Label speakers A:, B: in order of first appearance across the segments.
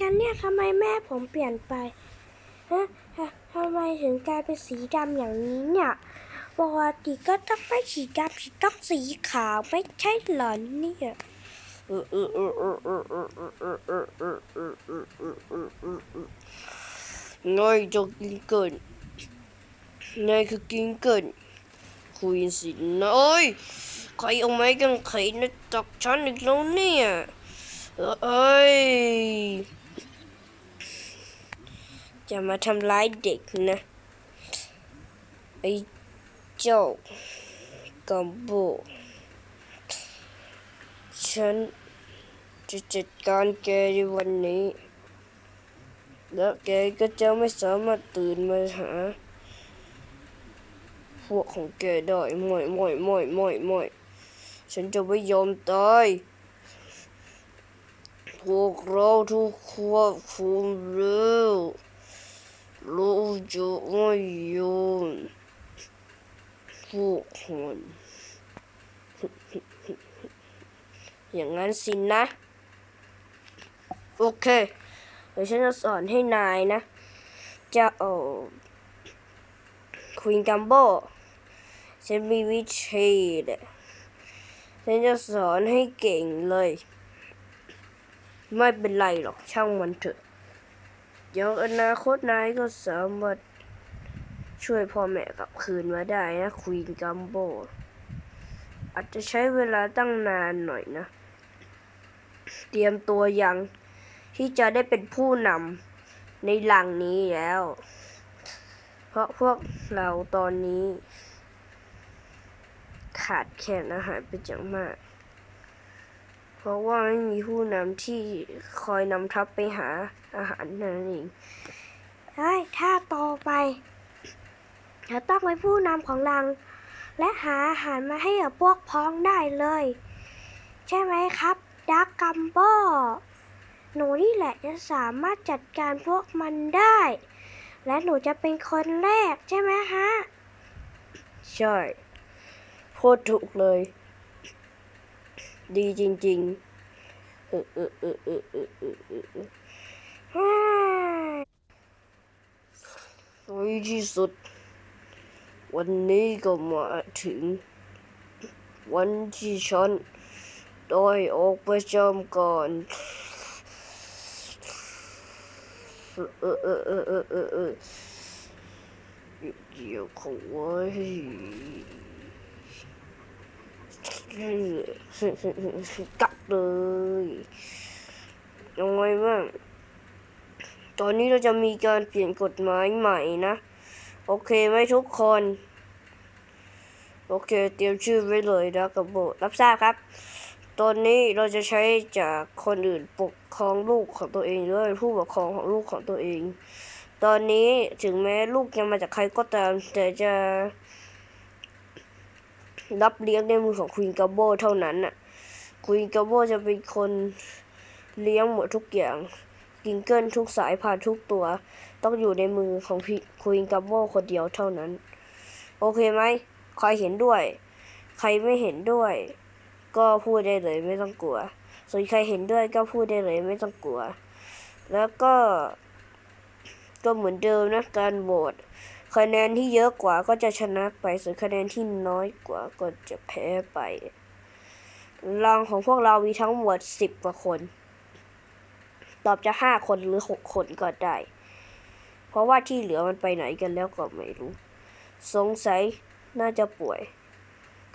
A: กันเนี่ยทำไมแม่ผมเปลี่ยนไปฮะทำไมถึงกลายเป็นสีดำอย่างนี้เนี่ยปกติก็ต้องไม่สีดำสีต้องสีขาวไม่ใช่หรอเนี่ย
B: นายจะกินเกินนายคือกินเกินคุยสินะเอ้ยใครเอาไม้กันไขนะจับฉันอีกแล้วเนี่ยเอ้ย จะมาทำร้ายเด็กนะไอ้เจ้ากัมโบฉันจะจัดการแกในวันนี้ แล้วแกก็จะไม่สามารถตื่นมาหา พวกของแกได้ไม่ไม่ไม่ไม่ไม่ฉันจะไม่ยอมตายพวกเราทุกควบคุมเร็ว เราจะไม่ยอมพวกมันอย่างนั้นสินะ โอเค เดี๋ยวฉันจะสอนให้นายนะ จะเออควีนกัมโบฉันมีวิธีดฉันจะสอนให้เก่งเลย ไม่เป็นไรหรอกช่างมันเถอะ เดี๋ยวอนาคตนายก็สามารถช่วยพ่อแม่กลับคืนมาได้นะควีนกัมโบอาจจะใช้เวลาตั้งนานหน่อยนะ เตรียมตัวยังที่จะได้เป็นผู้นำในหลังนี้แล้ว เพราะพวกเราตอนนี้ ขาดแคลนอาหารเป็นอย่างมาก เพราะว่าไม่มีผู้นำที่คอยนำทัพไปหาอาหารนั่นเอง
A: เฮ้ยถ้าโตไปจะต้องเป็นผู้นำของลัง และหาอาหารมาให้กับพวกพ้องได้เลย ใช่ไหมครับดักกัมโบหนูนี่แหละจะสามารถจัดการพวกมันได้ และหนูจะเป็นคนแรกใช่ไหมฮะ
B: ใช่พูดถูกเลย ดีจริงๆเออเออเออเออเออเออเออเออ
A: ฮ่า
B: ในที่สุด วันนี้ก็มาถึง วันที่ฉันได้ออกประจำการเออเออเออเออเออเออเกี่ยวเขาไว้ กัดเลยยังไงบ้างตอนนี้เราจะมีการเปลี่ยนกฎหมายใหม่นะ โอเคไหมทุกคน โอเค เตรียมชื่อไว้เลยนะกับโบรับทราบครับตอนนี้เราจะใช้จากคนอื่นปกครองลูกของตัวเองหรือว่าเป็นผู้ปกครองของลูกของตัวเอง ตอนนี้ถึงแม้ลูกจะมาจากใครก็ตาม แต่จะ รับเลี้ยงในมือของควีนกัมโบเท่านั้นน่ะควีนกัมโบจะเป็นคนเลี้ยงหมดทุกอย่างกิงเกิลทุกสายพันทุกตัว ต้องอยู่ในมือของควีนกัมโบคนเดียวเท่านั้น โอเคไหมใครเห็นด้วย ใครไม่เห็นด้วย ก็พูดได้เลยไม่ต้องกลัว ส่วนใครเห็นด้วยก็พูดได้เลยไม่ต้องกลัว แล้วก็ก็เหมือนเดิมนะการโหวต คะแนนที่เยอะกว่าก็จะชนะไป ส่วนคะแนนที่น้อยกว่าก็จะแพ้ไปรังของพวกเรามีทั้งหมดสิบกว่าคน ตอบจะห้าคนหรือหกคนก็ได้ เพราะว่าที่เหลือมันไปไหนกันแล้วก็ไม่รู้ สงสัยน่าจะป่วย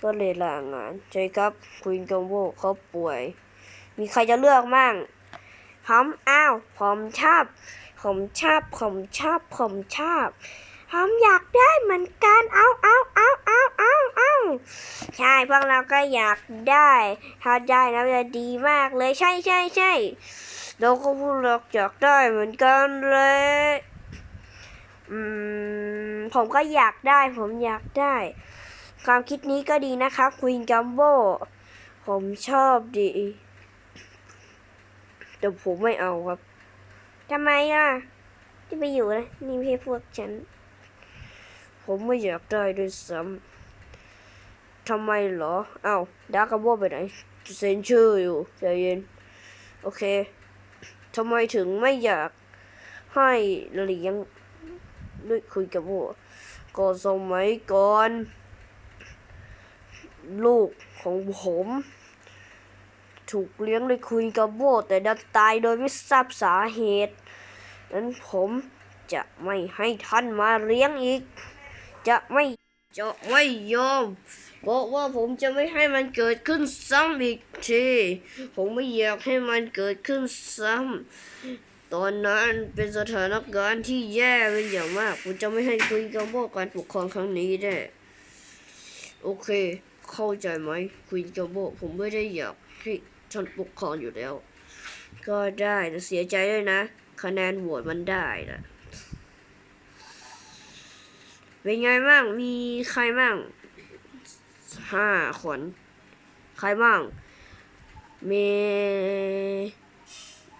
B: ก็เลยลางาน ใจครับควีนกัมโบเขาป่วย มีใครจะเลือกมั่ง
A: ผมอ้าวผมชอบผมชอบผมชอบผมชอบ ผมอยากได้เหมือนกันเอาเอาเอาเอาเอาเอาใช่พวกเราก็อยากได้ ถ้าได้นะจะดีมากเลยใช่ใช่ใช่
B: เราก็พูดเราอยากได้เหมือนกันเลย
A: อืมผมก็อยากได้ ผมอยากได้ ความคิดนี้ก็ดีนะครับควีนกัมโบ้
B: ผมชอบดี แต่ผมไม่เอาครับ
A: ทำไมอะที่ไปอยู่นะนี่ไม่ใช่พวกฉัน
B: ผมไม่อยากได้ด้วยซ้ำทำไมเหรอเอ้าดาร์กโบไปไหนเซ็นชื่ออยู่ใจเย็น โอเคทำไมถึงไม่อยากให้เลี้ยงด้วยคุยกับโบก็สมัยก่อน ลูกของผม ถูกเลี้ยงด้วยคุยกับโบแต่ดันตายโดยไม่ทราบสาเหตุ นั้นผมจะไม่ให้ท่านมาเลี้ยงอีก จะไม่จะไม่ยอมบอกว่าผมจะไม่ให้มันเกิดขึ้นซ้ำอีกที ผมไม่อยากให้มันเกิดขึ้นซ้ำตอนนั้นเป็นสถานการณ์ที่แย่เป็นอย่างมากผมจะไม่ให้คุยกับโบการปกครองครั้งนี้ได้โอเค เข้าใจไหมคุยกับโบผมไม่ได้อยากให้ท่านปกครองอยู่แล้ว ก็ได้แต่เสียใจด้วยนะคะแนนโหวตมันได้นะ เป็นไงบ้าง มีใครบ้างห้าคน ใครบ้าง มี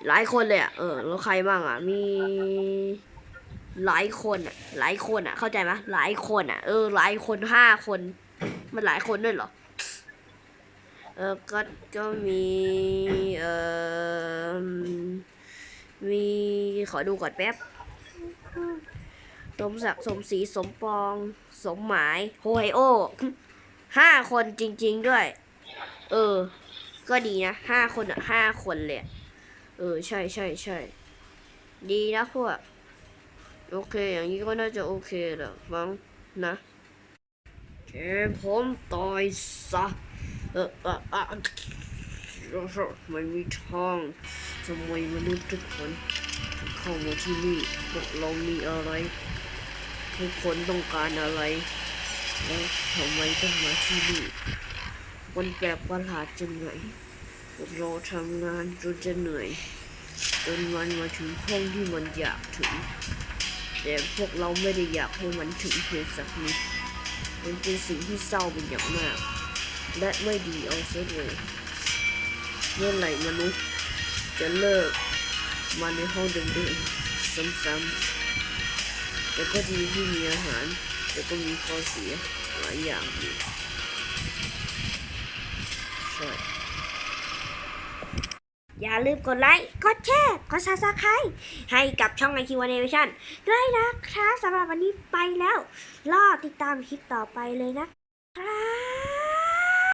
B: หลายคนเลยอะ เออ แล้วใครบ้างอะ มีหลายคนอะ หลายคนอะ เข้าใจไหมหลายคนอะ เออ หลายคนห้าคน มันหลายคนด้วยเหรอ เออ ก็ ก็มี เออมี ขอดูก่อนแป๊บ สมศักดิ์สมศรีสมปอง สมหมายโฮไฮโอห้าคนจริง ๆด้วย เออ ก็ดีนะห้าคนอะห้าคนเลย เออ ใช่ใช่ใช่ดีนะพวก โอเค อย่างนี้ก็น่าจะโอเคแหละมั้งนะแกผมตายซะเออเออเออไม่มีทางทำไมมนุษย์ทุกคน เข้ามาที่นี่พวกเรามีอะไร ทุกคนต้องการอะไร แล้วทำไมต้องมาที่นี่มันแปลกประหลาดจังไงพวกเราทำงานจนจะเหนื่อย จนมันมาถึงห้องที่มันอยากถึง แต่พวกเราไม่ได้อยากให้มันถึงเพียงสักนิดมันเป็นสิ่งที่เศร้าเป็นอย่างมาก และไม่ดีเอาซะเลยเมื่อไหร่มนุษย์จะเลิกมาในห้องเดิมๆซ้ำๆ แต่ก็ดีที่มีอาหาร แต่ก็มีข้อเสียหลายอย่างอยู่ใช่
A: อย่าลืมกดไลค์ กดแชร์ กดซับสไครต์ให้กับช่องไอคิว a น i เ a ชั่นด้วยนะคะสำหรับวันนี้ไปแล้ว รอติดตามคลิปต่อไปเลยนะครับ